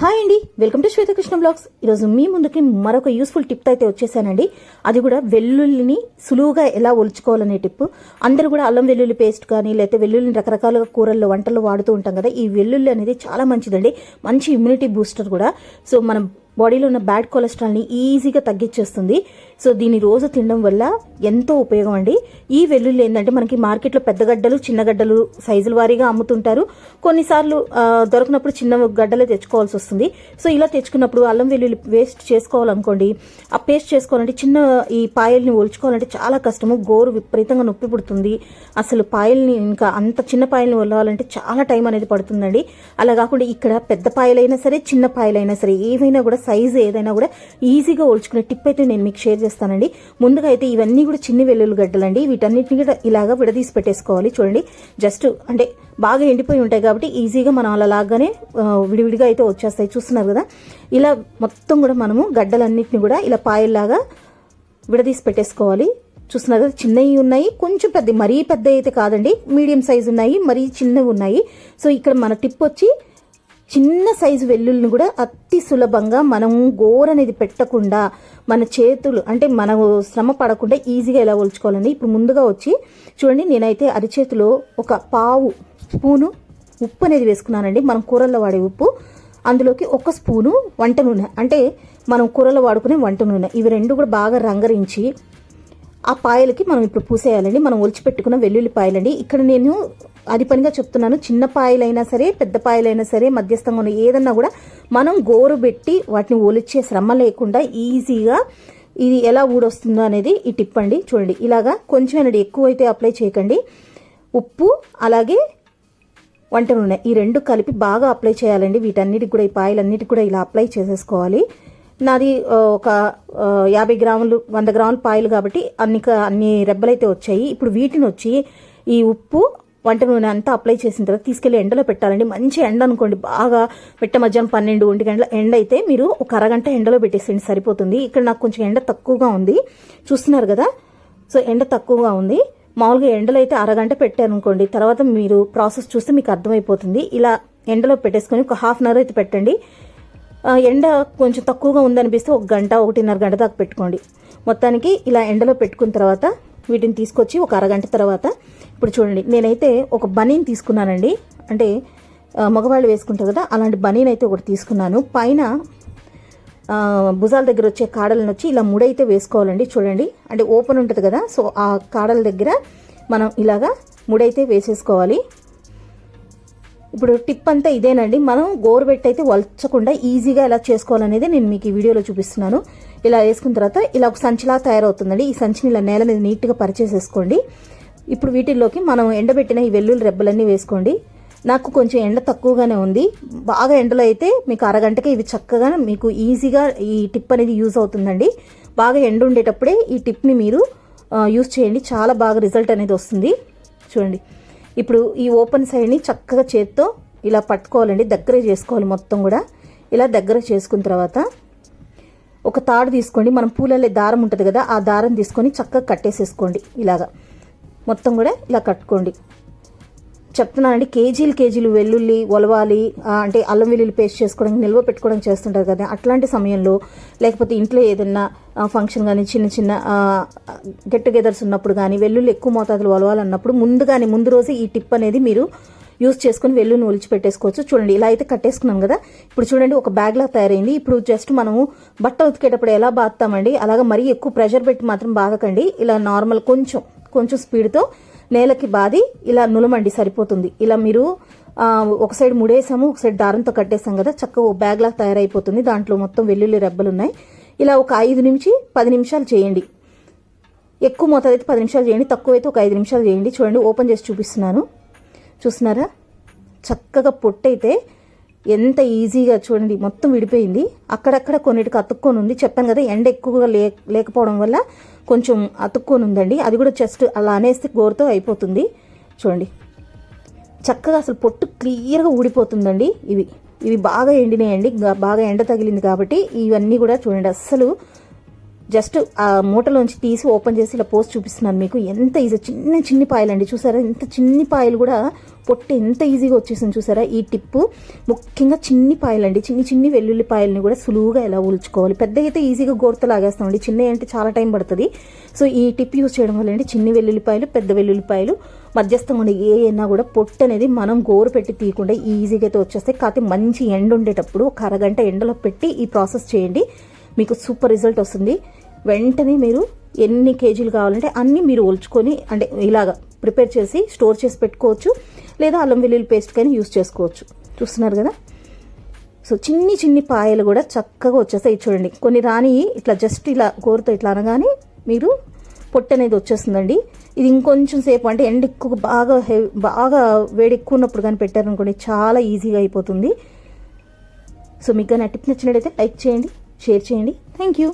Hi అండి. Welcome to Shwetakrishna blogs. ఈరోజు మీ ముందుకి మరొక యూస్ఫుల్ టిప్ అయితే వచ్చేసానండి. అది కూడా వెల్లుల్లిని సులువుగా ఎలా ఒలుచుకోవాలనే టిప్. అందరూ కూడా అల్లం వెల్లుల్లి పేస్ట్ కానీ లేకపోతే వెల్లుల్లిని రకరకాలుగా కూరల్లో వంటల్లో వాడుతూ ఉంటాం కదా ఈ వెల్లుల్లి అనేది చాలా మంచిదండి. మంచి ఇమ్యూనిటీ బూస్టర్ కూడా. సో మనం బాడీలో ఉన్న బ్యాడ్ కొలెస్ట్రాల్ని ఈజీగా తగ్గించేస్తుంది. సో దీన్ని రోజు తినడం వల్ల ఎంతో ఉపయోగం అండి. ఈ వెల్లుల్లి ఏంటంటే మనకి మార్కెట్లో పెద్ద గడ్డలు చిన్న గడ్డలు సైజుల వారీగా అమ్ముతుంటారు. కొన్నిసార్లు దొరకనప్పుడు చిన్న గడ్డలే తెచ్చుకోవాల్సి వస్తుంది. సో ఇలా తెచ్చుకున్నప్పుడు అల్లం వెల్లుల్లి వేస్ట్ చేసుకోవాలనుకోండి. ఆ పేస్ట్ చేసుకోవాలంటే చిన్న ఈ పాయల్ని ఒలుచుకోవాలంటే చాలా కష్టము. గోరు విపరీతంగా నొప్పి పుడుతుంది. అసలు పాయల్ని ఇంకా అంత చిన్న పాయల్ని ఒలవాలంటే చాలా టైం అనేది పడుతుందండి. అలా కాకుండా ఇక్కడ పెద్ద పాయలైనా సరే చిన్న పాయలైనా సరే ఏవైనా కూడా సైజు ఏదైనా కూడా ఈజీగా ఒలుచుకునే టిప్ అయితే నేను మీకు షేర్ చేస్తానండి. ముందుగా అయితే ఇవన్నీ కూడా చిన్న వెల్లుల్లు గడ్డలండి. వీటన్నిటిని కూడా ఇలాగా విడదీసి పెట్టేసుకోవాలి. చూడండి జస్ట్ అంటే బాగా ఎండిపోయి ఉంటాయి కాబట్టి ఈజీగా మనం అలా లాగానే విడివిడిగా అయితే వచ్చేస్తాయి. చూస్తున్నారు కదా? ఇలా మొత్తం కూడా మనము గడ్డలన్నిటిని కూడా ఇలా పాయల్లాగా విడదీసి పెట్టేసుకోవాలి. చూస్తున్నారు కదా? చిన్నవి ఉన్నాయి. కొంచెం పెద్ద మరీ పెద్ద అయితే కాదండి. మీడియం సైజు ఉన్నాయి మరీ చిన్నవి ఉన్నాయి. సో ఇక్కడ మన టిప్ వచ్చి చిన్న సైజు వెల్లుల్లిని కూడా అతి సులభంగా మనం గోర అనేది పెట్టకుండా మన చేతులు అంటే మన శ్రమ పడకుండా ఈజీగా ఎలా ఒలుచుకోవాలని ఇప్పుడు ముందుగా వచ్చి చూడండి నేనైతే అరిచేతిలో ఒక పావు స్పూను ఉప్పు అనేది వేసుకున్నానండి. మనం కూరల్లో వాడే ఉప్పు. అందులోకి ఒక స్పూను వంట నూనె. అంటే మనం కూరలో వాడుకునే వంట నూనె. ఇవి రెండు కూడా బాగా రంగరించి ఆ పాయలకి మనం ఇప్పుడు పూసేయాలండి. మనం ఒలిచిపెట్టుకున్న వెల్లుల్లి పాయలండి. ఇక్కడ నేను అది పనిగా చెప్తున్నాను. చిన్న పాయలైనా సరే పెద్ద పాయలైనా సరే మధ్యస్థంగా ఉన్న ఏదన్నా కూడా మనం గోరు పెట్టి వాటిని ఒలిచే శ్రమ లేకుండా ఈజీగా ఇది ఎలా ఊడొస్తుందో అనేది ఈ టిప్ అండి. చూడండి ఇలాగా కొంచెం అనేది ఎక్కువ అయితే అప్లై చేయకండి. ఉప్పు అలాగే వంట నూనె ఈ రెండు కలిపి బాగా అప్లై చేయాలండి. వీటన్నిటికి కూడా ఈ పాయలన్నిటికి కూడా ఇలా అప్లై చేసేసుకోవాలి. నాది ఒక యాభై గ్రాములు వంద గ్రాములు పాయలు కాబట్టి అన్ని అన్ని రెబ్బలైతే వచ్చాయి. ఇప్పుడు వీటిని వచ్చి ఈ ఉప్పు వంట నూనె అంతా అప్లై చేసిన తర్వాత తీసుకెళ్ళి ఎండలో పెట్టాలండి. మంచి ఎండ అనుకోండి. బాగా పెట్ట మధ్యాహ్నం పన్నెండు ఒంటి గంటల ఎండ అయితే మీరు ఒక అరగంట ఎండలో పెట్టేసేయండి సరిపోతుంది. ఇక్కడ నాకు కొంచెం ఎండ తక్కువగా ఉంది. చూస్తున్నారు కదా? సో ఎండ తక్కువగా ఉంది. మామూలుగా ఎండలో అయితే అరగంట పెట్టారు అనుకోండి. తర్వాత మీరు ప్రాసెస్ చూస్తే మీకు అర్థమైపోతుంది. ఇలా ఎండలో పెట్టేసుకొని ఒక హాఫ్ అన్ అవర్ అయితే పెట్టండి. ఎండ కొంచెం తక్కువగా ఉందనిపిస్తే ఒక గంట ఒకటిన్నర గంట దాకా పెట్టుకోండి. మొత్తానికి ఇలా ఎండలో పెట్టుకున్న తర్వాత వీటిని తీసుకొచ్చి ఒక అరగంట తర్వాత ఇప్పుడు చూడండి నేనైతే ఒక బనీని తీసుకున్నానండి. అంటే మగవాళ్ళు వేసుకుంటారు కదా అలాంటి బనీన్ అయితే ఒకటి తీసుకున్నాను. పైన భుజాల దగ్గర వచ్చే కాడలను వచ్చి ఇలా ముడైతే వేసుకోవాలండి చూడండి. అంటే ఓపెన్ ఉంటుంది కదా సో ఆ కాడల దగ్గర మనం ఇలాగా ముడైతే వేసేసుకోవాలి. ఇప్పుడు టిప్ అంతా ఇదేనండి. మనం గోరుబెట్టి అయితే వల్చకుండా ఈజీగా ఎలా చేసుకోవాలనేది నేను మీకు ఈ వీడియోలో చూపిస్తున్నాను. ఇలా వేసుకున్న తర్వాత ఇలా ఒక సంచిలా తయారవుతుందండి. ఈ సంచిని ఇలా నేల మీద నీట్గా పరిచేసేసుకోండి. ఇప్పుడు వీటిల్లోకి మనం ఎండబెట్టిన ఈ వెల్లుల్లి రెబ్బలన్నీ వేసుకోండి. నాకు కొంచెం ఎండ తక్కువగానే ఉంది. బాగా ఎండలో అయితే మీకు అరగంటకే ఇవి చక్కగా మీకు ఈజీగా ఈ టిప్ అనేది యూజ్ అవుతుందండి. బాగా ఎండ ఉండేటప్పుడే ఈ టిప్ని మీరు యూజ్ చేయండి. చాలా బాగా రిజల్ట్ అనేది వస్తుంది. చూడండి. ఇప్పుడు ఈ ఓపెన్ సైడ్ని చక్కగా చేత్తో ఇలా పట్టుకోవాలండి. దగ్గర చేసుకోవాలి మొత్తం కూడా. ఇలా దగ్గర చేసుకున్న తర్వాత ఒక తాడు తీసుకోండి. మనం పూలల్లే దారం ఉంటుంది కదా ఆ దారం తీసుకొని చక్కగా కట్టేసేసుకోండి. ఇలాగా. మొత్తం కూడా ఇలా కట్టుకోండి. చెప్తున్నానండి కేజీలు కేజీలు వెల్లుల్లి ఒలవాలి అంటే అల్లం వెల్లుల్లి పేస్ట్ చేసుకోవడానికి నిల్వ పెట్టుకోవడం చేస్తుంటారు కదా అట్లాంటి సమయంలో లేకపోతే ఇంట్లో ఏదైనా ఫంక్షన్ కానీ చిన్న చిన్న గెట్ టుగెదర్స్ ఉన్నప్పుడు కానీ వెల్లుల్లి ఎక్కువ మోతాదులు ఒలవాలన్నప్పుడు ముందుగానే ముందు రోజు ఈ టిప్ అనేది మీరు యూస్ చేసుకుని వెల్లుల్ని ఒలిచిపెట్టేసుకోవచ్చు చూడండి ఇలా అయితే కట్టేసుకున్నాం కదా ఇప్పుడు చూడండి ఒక బ్యాగ్లా తయారైంది. ఇప్పుడు జస్ట్ మనము బట్ట ఉతికేటప్పుడు ఎలా బాగుతామండి అలాగా మరీ ఎక్కువ ప్రెషర్ పెట్టి మాత్రం బాగకండి. ఇలా నార్మల్ కొంచెం కొంచెం స్పీడ్తో నేలకి బాది ఇలా నులమండి సరిపోతుంది. ఇలా మీరు ఒక సైడ్ ముడేసాము ఒక సైడ్ దారంతో కట్టేసాం కదా చక్కగా బ్యాగ్లా తయారైపోతుంది. దాంట్లో మొత్తం వెల్లుల్లి రెబ్బలు ఉన్నాయి. ఇలా ఒక ఐదు నుంచి పది నిమిషాలు చేయండి. ఎక్కువ మోతాదు అయితే పది నిమిషాలు చేయండి తక్కువ అయితే ఒక ఐదు నిమిషాలు చేయండి. చూడండి ఓపెన్ చేసి చూపిస్తున్నాను. చూస్తున్నారా? చక్కగా పొట్టయితే ఎంత ఈజీగా చూడండి మొత్తం విడిపోయింది. అక్కడక్కడ కొన్నిటికి అతుక్కొని ఉంది చెప్పాను కదా ఎండ ఎక్కువగా లే లేకపోవడం వల్ల కొంచెం అతుక్కొని ఉందండి అది కూడా జస్ట్ అలా అనేస్తే గోరుతో అయిపోతుంది. చూడండి. చక్కగా అసలు పొట్టు క్లియర్గా ఊడిపోతుందండి ఇవి. ఇవి బాగా ఎండినాయండి. బాగా ఎండ తగిలింది కాబట్టి ఇవన్నీ కూడా చూడండి. అస్సలు జస్ట్ ఆ మూటలోంచి తీసి ఓపెన్ చేసి ఇలా పోస్ట్ చూపిస్తున్నాను మీకు. ఎంత ఈజీ చిన్న చిన్ని పాయలు అండి చూసారా? ఇంత చిన్ని పాయలు కూడా పొట్టు ఎంత ఈజీగా వచ్చేసింది చూసారా? ఈ టిప్పు ముఖ్యంగా చిన్ని పాయలండి. చిన్ని చిన్ని వెల్లుల్లిపాయల్ని కూడా సులువుగా ఎలా ఉల్చుకోవాలి పెద్ద అయితే ఈజీగా గోర్త లాగేస్తామండి. చిన్న అంటే చాలా టైం పడుతుంది. సో ఈ టిప్ యూస్ చేయడం వల్ల అండి చిన్ని వెల్లుల్లిపాయలు పెద్ద వెల్లుల్లిపాయలు మధ్యస్థంగా ఉండే ఏ అయినా కూడా పొట్టు అనేది మనం గోరు పెట్టి తీయకుండా ఈజీగా అయితే వచ్చేస్తాయి. కాకపోతే మంచి ఎండ ఉండేటప్పుడు ఒక అరగంట ఎండలో పెట్టి ఈ ప్రాసెస్ చేయండి. మీకు సూపర్ రిజల్ట్ వస్తుంది. వెంటనే మీరు ఎన్ని కేజీలు కావాలంటే అన్నీ మీరు ఒల్చుకొని అంటే ఇలాగా ప్రిపేర్ చేసి స్టోర్ చేసి పెట్టుకోవచ్చు. లేదా అల్లం వెల్లుల్లి పేస్ట్ కానీ యూస్ చేసుకోవచ్చు. చూస్తున్నారు కదా? సో చిన్ని చిన్ని పాయలు కూడా చక్కగా వచ్చేస్తాయి. చూడండి కొన్ని రాని ఇట్లా జస్ట్ ఇలా గోరుతో ఇట్లా అనగానే మీరు పొట్టు అనేది వచ్చేస్తుందండి. ఇది ఇంకొంచెం సేపు అంటే ఎండ ఎక్కువ బాగా హెవీ బాగా వేడి ఎక్కువ ఉన్నప్పుడు కానీ పెట్టారనుకోండి చాలా ఈజీగా అయిపోతుంది. సో మీకు కానీ ఆ టిప్ నచ్చినట్టయితే లైక్ చేయండి షేర్ చేయండి. Thank you.